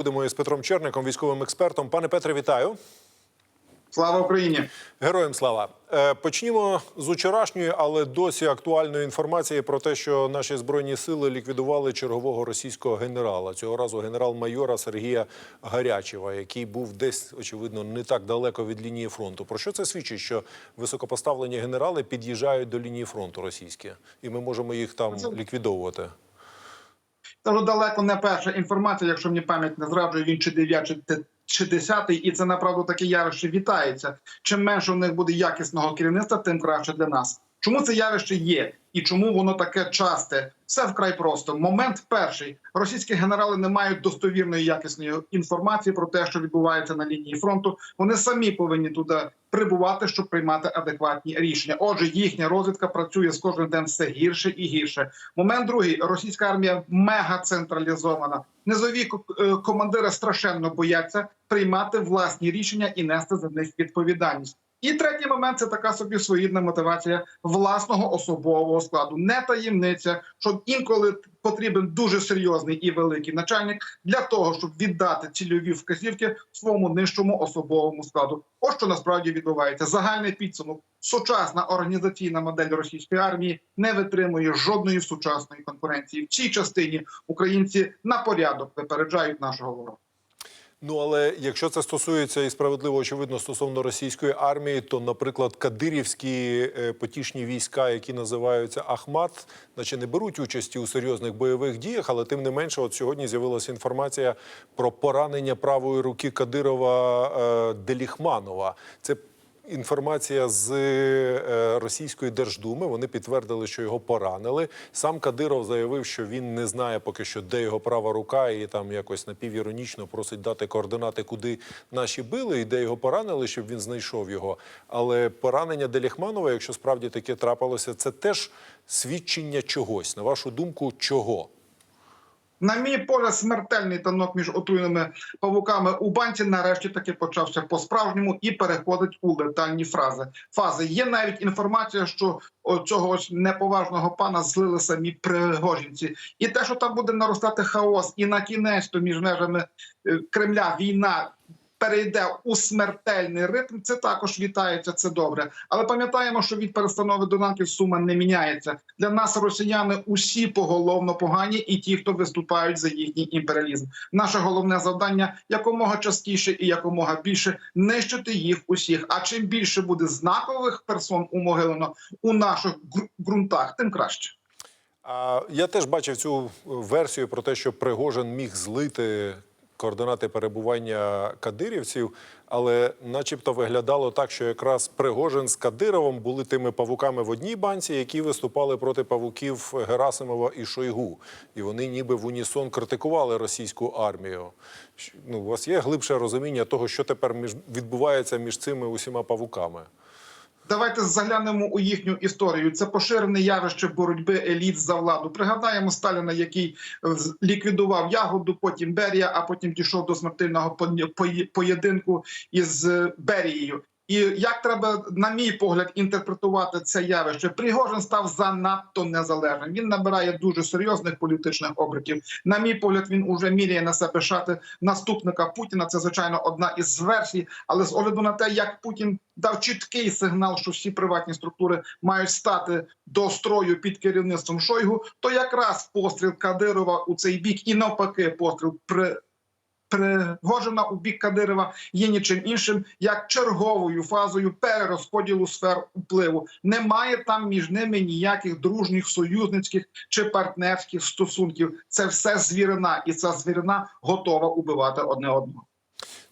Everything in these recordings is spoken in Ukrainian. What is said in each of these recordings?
Будемо із Петром Черником, військовим експертом. Пане Петре, вітаю. Слава Україні! Героям слава. Е, Почнімо з учорашньої, але досі актуальної інформації про те, що наші збройні сили ліквідували чергового російського генерала. Цього разу генерал-майора Сергія Гарячева, який був десь, очевидно, не так далеко від лінії фронту. Про що це свідчить? Що високопоставлені генерали під'їжджають до лінії фронту російські, і ми можемо їх там ліквідовувати. Це далеко не перша інформація, якщо мені пам'ять не зраджує, він чи дев'ятий, чи десятий, і це направду таке явище вітається. Чим менше у них буде якісного керівництва, тим краще для нас. Чому це явище є і чому воно таке часте? Все вкрай просто. Момент перший: російські генерали не мають достовірної якісної інформації про те, що відбувається на лінії фронту. Вони самі повинні туди прибувати, щоб приймати адекватні рішення. Отже, їхня розвідка працює з кожним днем все гірше і гірше. Момент другий: російська армія мега централізована. Низові е, командири страшенно бояться приймати власні рішення і нести за них відповідальність. І третій момент це така собі своєрідна мотивація власного особового складу. Не таємниця, що інколи потрібен дуже серйозний і великий начальник для того, щоб віддати цільові вказівки своєму нижчому особовому складу. Ось що насправді відбувається. Загальний підсумок. Сучасна організаційна модель російської армії не витримує жодної сучасної конкуренції. В цій частині українці на порядок випереджають нашого ворога. Ну але якщо це стосується і справедливо очевидно стосовно російської армії, то, наприклад, кадирівські е, потішні війська, які називаються Ахмат, наче не беруть участі у серйозних бойових діях, але тим не менше, от сьогодні з'явилася інформація про поранення правої руки Кадирова е, Деліхманова. Це Інформація з е, російської держдуми. Вони підтвердили, що його поранили. Сам Кадиров заявив, що він не знає поки що, де його права рука, і там якось напівіронічно просить дати координати, куди наші били, і де його поранили, щоб він знайшов його. Але поранення Деліхманова, якщо справді таке трапилося, це теж свідчення чогось. На вашу думку, чого? На мій погляд, смертельний танок між отруєними павуками у банці нарешті таки почався по-справжньому і переходить у летальні фрази. Фази є навіть інформація, що цього неповажного пана злили самі пригожинці, і те, що там буде наростати хаос, і на кінець то між межами е, Кремля війна. Перейде у смертельний ритм, це також вітається, це добре. Але пам'ятаємо, що від перестанови донанків сума не міняється. Для нас росіяни усі поголовно погані, і ті, хто виступають за їхній імперіалізм. Наше головне завдання якомога частіше і якомога більше нищити їх усіх. А чим більше буде знакових персон у Могилино у наших ґру- ґрунтах, тим краще. Я теж бачив цю е, версію про те, що Пригожин міг злити координати перебування кадирівців, але начебто виглядало так, що якраз Пригожин з Кадировим були тими павуками в одній банці, які виступали проти павуків Герасимова і Шойгу. І вони ніби в унісон критикували російську армію. Ну, у вас є глибше розуміння того, що тепер між відбувається між цими усіма павуками? Давайте заглянемо у їхню історію. Це поширене явище боротьби еліт за владу. Пригадаємо Сталіна, який е, ліквідував ягоду, потім Берія, а потім дійшов до смертельного поєдинку із е, Берією. І як треба, на мій погляд, інтерпретувати це явище? Пригожин став занадто незалежним. Він набирає дуже серйозних політичних обертів. На мій погляд, він уже міряє на себе шати наступника Путіна. Це звичайно одна із версій. Але з огляду на те, як Путін дав чіткий сигнал, що всі приватні структури мають стати до строю під керівництвом Шойгу, то якраз постріл Кадирова у цей бік і навпаки постріл при. Пригожина у бік Кадирова є нічим іншим як черговою фазою перерозподілу сфер впливу. Немає там між ними ніяких дружніх союзницьких чи партнерських стосунків. Це все звірина, і ця звірина готова убивати одне одного.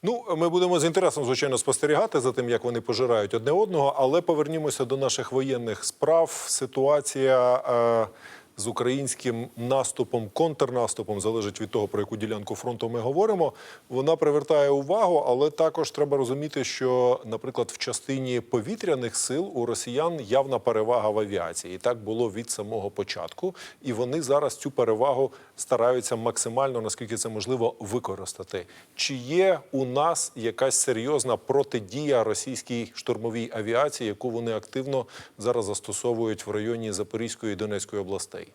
Ну, ми будемо з інтересом, звичайно, спостерігати за тим, як вони пожирають одне одного, але повернімося до наших воєнних справ. Ситуація е, з українським наступом, контрнаступом залежить від того, про яку ділянку фронту ми говоримо. Вона привертає увагу, але також треба розуміти, що, наприклад, в частині повітряних сил у росіян явна перевага в авіації. І так було від самого початку, і вони зараз цю перевагу стараються максимально, наскільки це можливо, використати. Чи є у нас якась серйозна протидія російській штурмовій авіації, яку вони активно зараз застосовують в районі Запорізької і Донецької областей?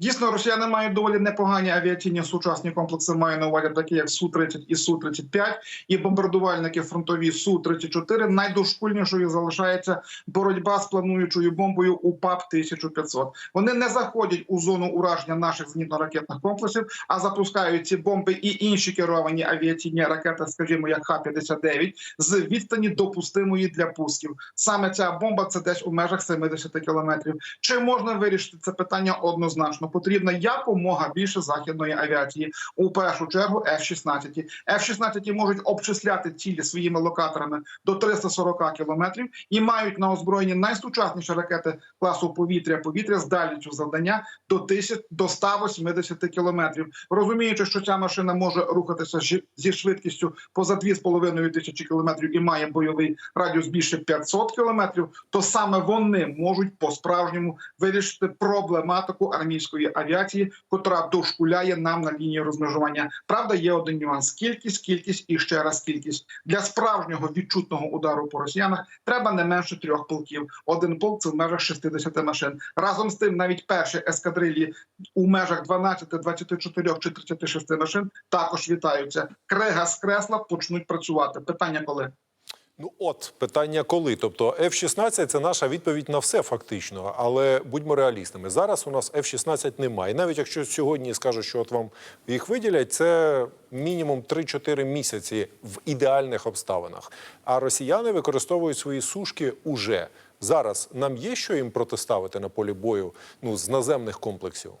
Дійсно, росіяни мають доволі непогані авіаційні сучасні комплекси. Маю на увазі такі, як су 30 і су 35 і бомбардувальники фронтові су 34 Найдошкульнішою залишається боротьба з плануючою бомбою УПАП 1500 Вони не заходять у зону ураження наших зенітно-ракетних комплексів, а запускають ці бомби і інші керовані авіаційні ракети, скажімо, як Х-59, з відстані допустимої для пусків. Саме ця бомба це десь у межах 70 кілометрів. Чи можна вирішити це питання однозначно? Потрібна якомога більше західної авіації. У першу чергу F-16. F-16 можуть обчисляти цілі своїми локаторами до 340 кілометрів і мають на озброєнні найсучасніші ракети класу повітря-повітря з дальністю завдання до 1000 до 180 кілометрів. Розуміючи, що ця машина може рухатися зі- швидкістю поза 2,5 тисячі кілометрів і має бойовий радіус більше 500 кілометрів, то саме вони можуть по-справжньому вирішити проблематику армійської авіації, котра дошкуляє нам на лінії розмежування. Правда, є один нюанс: кількість, кількість і ще раз кількість для справжнього відчутного удару по росіянах треба не менше трьох полків. Один полк це в межах 60 машин. Разом з тим, навіть перші ескадрилі у межах 12, 24 чи 36 машин також вітаються. Крига з кресла почнуть працювати. Питання коли. Ну от питання коли. Тобто F-16 – це наша відповідь на все фактично. Але будьмо реалістами. Зараз у нас F-16 немає. І навіть якщо сьогодні скажуть, що от вам їх виділять, це мінімум 3-4 місяці в ідеальних обставинах. А росіяни використовують свої сушки уже зараз. Нам є що їм протиставити на полі бою ну з наземних комплексів.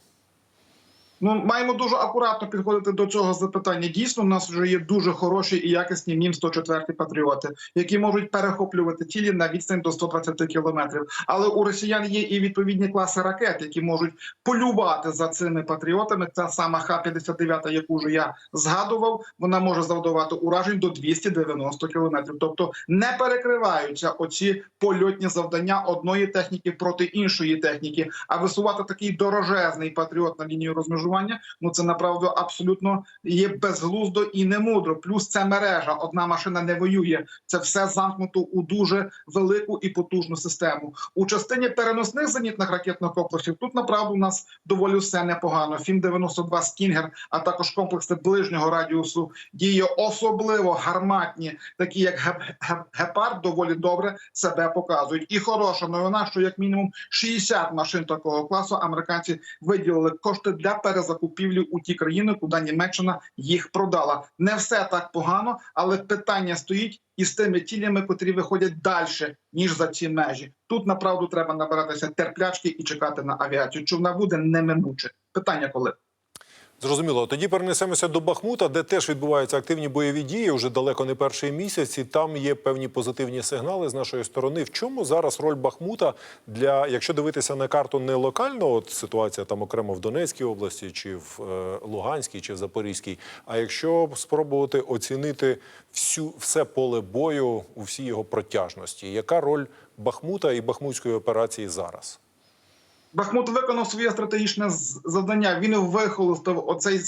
Ну, маємо дуже акуратно підходити до цього запитання. Дійсно, у нас вже є дуже хороші і якісні мім 104 патріоти, які можуть перехоплювати цілі на відстань до 120 кілометрів. Але у росіян є і відповідні класи ракет, які можуть полювати за цими патріотами. Ця сама Х-59, яку вже я згадував, вона може завдавати уражень до 290 кілометрів. Тобто не перекриваються оці польотні завдання одної техніки проти іншої техніки. А висувати такий дорожезний патріот на лінію розмежування, ну це направду абсолютно є безглуздо і немудро. Плюс це мережа. Одна машина не воює. Це все замкнуто у дуже велику і потужну систему. У частині переносних зенітних ракетних комплексів тут направду у нас доволі все непогано. Фім 92 Стінгер, а також комплекси ближнього радіусу діє особливо гарматні, такі як «Геп- «Геп- гепард, доволі добре себе показують. І хороша новина, що як мінімум 60 машин такого класу американці виділили кошти для перезакупівлі у ті країни, куди Німеччина їх продала. Не все так погано, але питання стоїть із тими тілями, котрі виходять далі ніж за ці межі. Тут направду треба набиратися терплячки і чекати на авіацію. Чи вона буде неминуче? Питання коли. Зрозуміло. Тоді перенесемося до Бахмута, де теж відбуваються активні бойові дії. Уже далеко не перший місяць. І там є певні позитивні сигнали з нашої сторони. В чому зараз роль Бахмута для, якщо дивитися на карту не локально, от ситуація там окремо в Донецькій області, чи в е, Луганській, чи в Запорізькій, а якщо спробувати оцінити всю все поле бою у всій його протяжності, яка роль Бахмута і Бахмутської операції зараз? Бахмут виконав своє стратегічне завдання. Він вихолостив оцей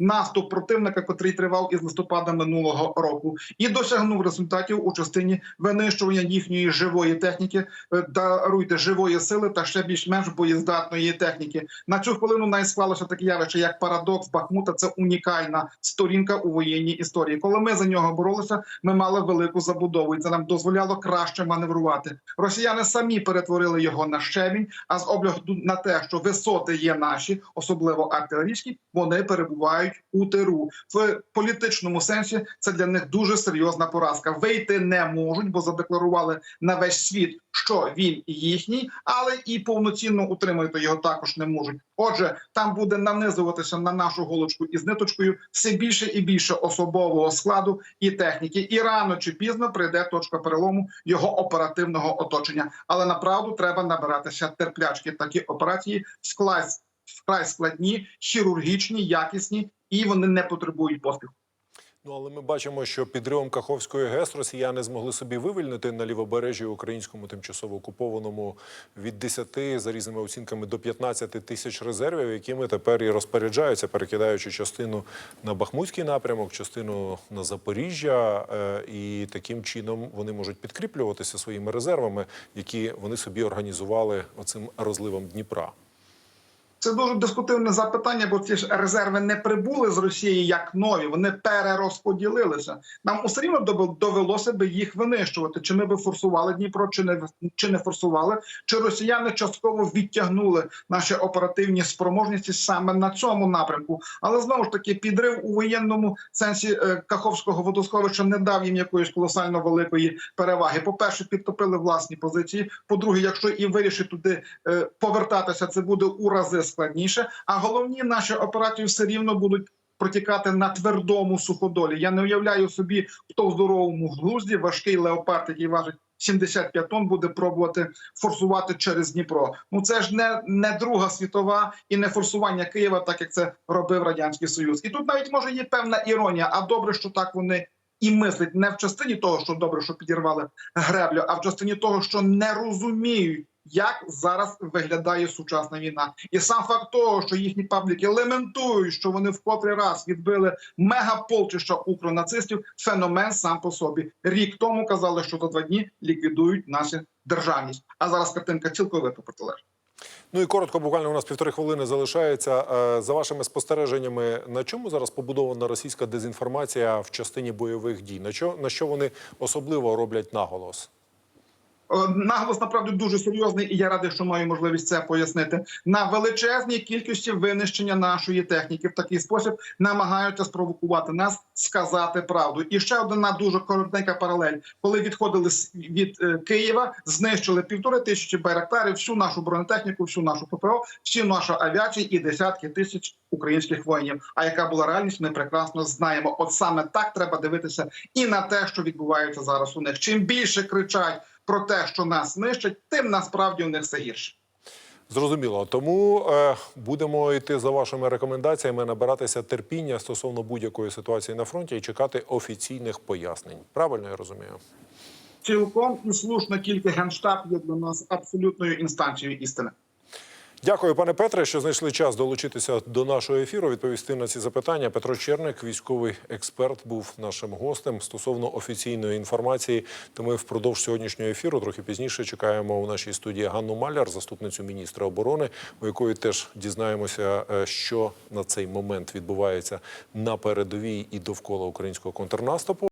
наступ противника, котрий тривав із листопада минулого року, і досягнув результатів у частині винищування їхньої живої техніки, е, даруйте живої сили та ще більш-менш боєздатної техніки. На цю хвилину навіть склалося таке явище, як парадокс Бахмута. Це унікальна сторінка у воєнній історії. Коли ми за нього боролися, ми мали велику забудову, і це нам дозволяло краще маневрувати. Росіяни самі перетворили його на щебінь. А з огляду на те, що висоти є наші, особливо артилерійські, вони перебувають у тиру. В політичному сенсі це для них дуже серйозна поразка. Вийти не можуть, бо задекларували на весь світ, що він їхній, але і повноцінно утримувати його також не можуть. Отже, там буде нанизуватися на нашу голочку із ниточкою все більше і більше особового складу і техніки. І рано чи пізно прийде точка перелому його оперативного оточення. Але направду треба набиратися терплячки. Такі операції вкрай, вкрай складні, хірургічні, якісні, і вони не потребують поспіху. Ну, але ми бачимо, що підривом Каховської ГЕС росіяни змогли собі вивільнити на лівобережжі українському тимчасово окупованому від 10, за різними оцінками, до 15 тисяч резервів, якими тепер і розпоряджаються, перекидаючи частину на Бахмутський напрямок, частину на Запоріжжя. Е, І таким чином вони можуть підкріплюватися своїми резервами, які вони собі організували оцим розливом Дніпра. Це дуже дискутивне запитання, бо ці ж резерви не прибули з Росії як нові, вони перерозподілилися. Нам усе рівно довелося би їх винищувати. Чи ми би форсували Дніпро, чи не чи не форсували, чи росіяни частково відтягнули наші оперативні спроможності саме на цьому напрямку. Але знову ж таки, підрив у воєнному сенсі е, Каховського водосховища не дав їм якоїсь колосально великої переваги. По перше, підтопили власні позиції. По-друге, якщо і вирішить туди е, повертатися, це буде у рази складніше. А головні наші операції все рівно будуть. Протікати на твердому суходолі. Я не уявляю собі, хто в здоровому глузді важкий леопард, який важить 75 тонн, буде пробувати форсувати через Дніпро. Ну це ж не, не Друга світова і не форсування Києва, так як це робив радянський Союз. І тут навіть може є певна іронія. А добре, що так вони і мислять не в частині того, що добре, що підірвали греблю, а в частині того, що не розуміють. Як зараз виглядає сучасна війна, і сам факт того, що їхні пабліки лементують, що вони в котрий раз відбили мегаполчища укронацистів, феномен сам по собі. Рік тому казали, що за два дні ліквідують нашу державність. А зараз картинка цілковито протилежна. Ну і коротко, буквально у нас півтори хвилини залишається. Е, За вашими спостереженнями, на чому зараз побудована російська дезінформація в частині бойових дій? На що, на що вони особливо роблять наголос? Е, Наголос направду дуже серйозний, і я радий, що маю можливість це пояснити. На величезній кількості винищення нашої техніки в такий спосіб намагаються спровокувати нас сказати правду. І ще одна дуже коротенька паралель. Коли відходили від е, Києва, знищили півтори тисячі байрактарів, всю нашу бронетехніку, всю нашу ППО, всю нашу авіацію і десятки тисяч українських воїнів. А яка була реальність, ми прекрасно знаємо. От саме так треба дивитися і на те, що відбувається зараз у них. Чим більше кричать про те, що нас нищать, тим насправді у них все гірше. Зрозуміло. Тому е, будемо йти за вашими рекомендаціями, набиратися терпіння стосовно будь-якої ситуації на фронті і чекати офіційних пояснень. Правильно я розумію? Цілком і слушно тільки генштаб є для нас абсолютною інстанцією істини. Дякую, пане Петре, що знайшли час долучитися до нашого ефіру. Відповісти на ці запитання. Петро Черник, військовий експерт, був нашим гостем стосовно офіційної інформації. То ми впродовж сьогоднішнього ефіру трохи пізніше чекаємо у нашій студії Ганну Маляр, заступницю міністра оборони, у якої теж дізнаємося, е, що на цей момент відбувається на передовій і довкола українського контрнаступу.